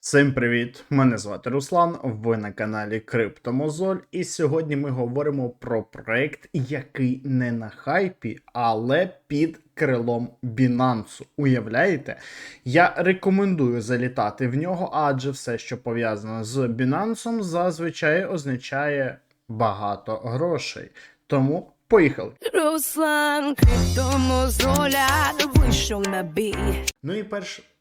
Всім привіт! Мене звати Руслан. Ви на каналі Криптомозоль, і сьогодні ми говоримо про проект, який не на хайпі, але під крилом Binance. Уявляєте? Я рекомендую залітати в нього, адже все, що пов'язано з Binance, зазвичай означає багато грошей. Тому поїхали. Руслан Криптомозоля вийшов на бій. Ну і перш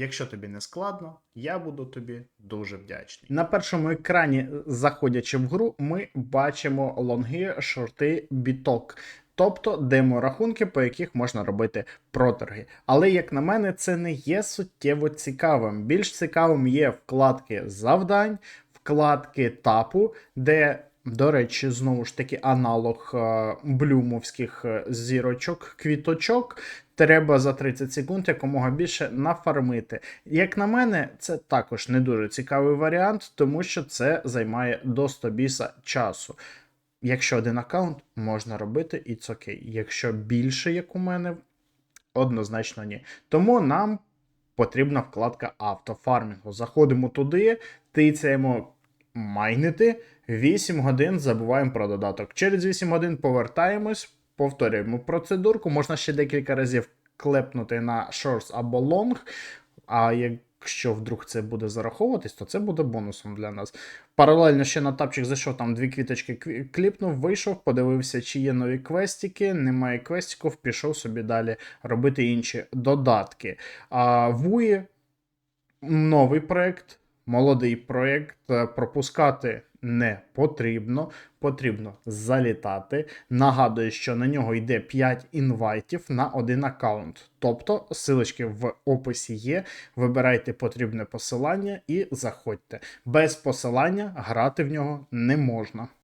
Якщо тобі не складно, я буду тобі дуже вдячний. На першому екрані, заходячи в гру, ми бачимо лонги, шорти, біток. Тобто демо-рахунки, по яких можна робити проторги. Але, як на мене, це не є суттєво цікавим. Більш цікавим є вкладки завдань, вкладки тапу, де, до речі, знову ж таки аналог е, блюмовських е, зірочок, квіточок. Треба за 30 секунд якомога більше нафармити. Як на мене, це також не дуже цікавий варіант, тому що це займає до 100 біса часу. Якщо один аккаунт, можна робити і це окей. Якщо більше, як у мене, однозначно ні. Тому нам потрібна вкладка автофармінгу. Заходимо туди, тицяємо майнити. 8 годин забуваємо про додаток. Через 8 годин повертаємось, повторюємо процедурку. Можна ще декілька разів клепнути на shorts або long. А якщо вдруг це буде зараховуватись, то це буде бонусом для нас. Паралельно ще на тапчик зайшов, там дві квіточки кліпнув, вийшов, подивився, чи є нові квестики. Немає квестиків, пішов собі далі робити інші додатки. А Вуї новий проект, молодий проект. е, Пропускати не потрібно. Потрібно залітати. Нагадую, що на нього йде 5 інвайтів на один аккаунт. Тобто, силочки в описі є. Вибирайте потрібне посилання і заходьте. Без посилання грати в нього не можна.